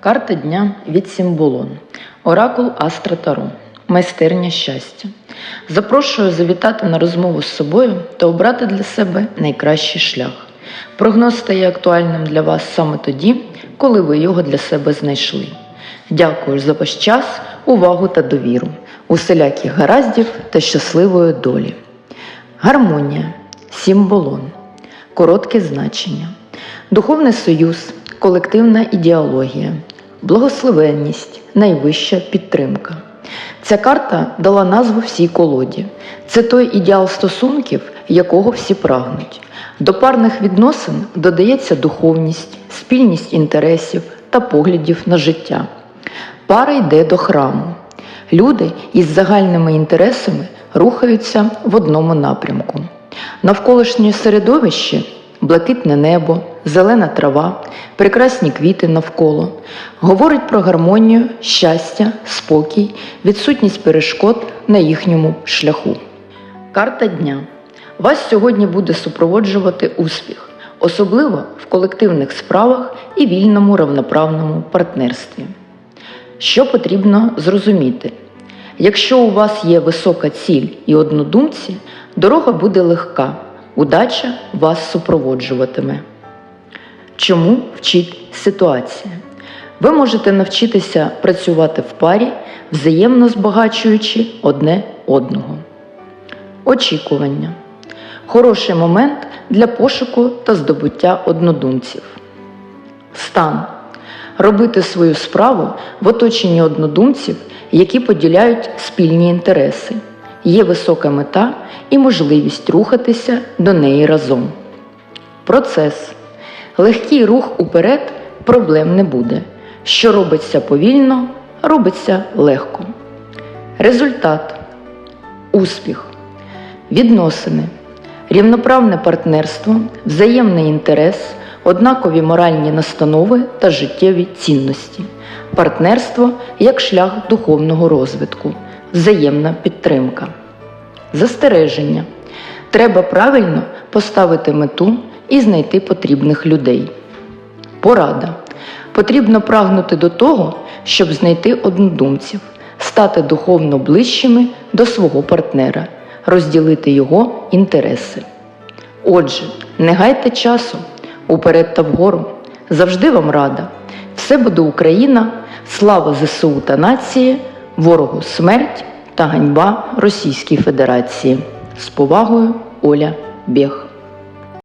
Карта дня від Сімбулон. Оракул Астра Таро. Майстерня щастя. Запрошую завітати на розмову з собою та обрати для себе найкращий шлях. Прогноз стає актуальним для вас саме тоді, коли ви його для себе знайшли. Дякую за ваш час, увагу та довіру, усіляких гараздів та щасливої долі. Гармонія, сімболон, коротке значення, духовний союз, колективна ідеологія, благословенність, найвища підтримка. Ця карта дала назву всій колоді. Це той ідеал стосунків, якого всі прагнуть. До парних відносин додається духовність, спільність інтересів та поглядів на життя. Пара йде до храму. Люди із загальними інтересами рухаються в одному напрямку. Навколишнє середовище блакитне небо, зелена трава, прекрасні квіти навколо говорить про гармонію, щастя, спокій, відсутність перешкод на їхньому шляху. Карта дня. Вас сьогодні буде супроводжувати успіх, особливо в колективних справах і вільному равноправному партнерстві. Що потрібно зрозуміти? Якщо у вас є висока ціль і однодумці, дорога буде легка, удача вас супроводжуватиме. Чому вчить ситуація? Ви можете навчитися працювати в парі, взаємно збагачуючи одне одного. Очікування. Хороший момент для пошуку та здобуття однодумців. Стан. Робити свою справу в оточенні однодумців, які поділяють спільні інтереси. Є висока мета і можливість рухатися до неї разом. Процес. Легкий рух уперед проблем не буде. Що робиться повільно, робиться легко. Результат. Успіх. Відносини. Рівноправне партнерство, взаємний інтерес, однакові моральні настанови та життєві цінності. Партнерство як шлях духовного розвитку, взаємна підтримка. Застереження. Треба правильно поставити мету і знайти потрібних людей. Порада. Потрібно прагнути до того, щоб знайти однодумців, стати духовно ближчими до свого партнера, розділити його інтереси. Отже, не гайте часу, уперед та вгору. Завжди вам рада. Все буде Україна, слава ЗСУ та нації, ворогу смерть та ганьба Російській Федерації. З повагою Оля Бєх.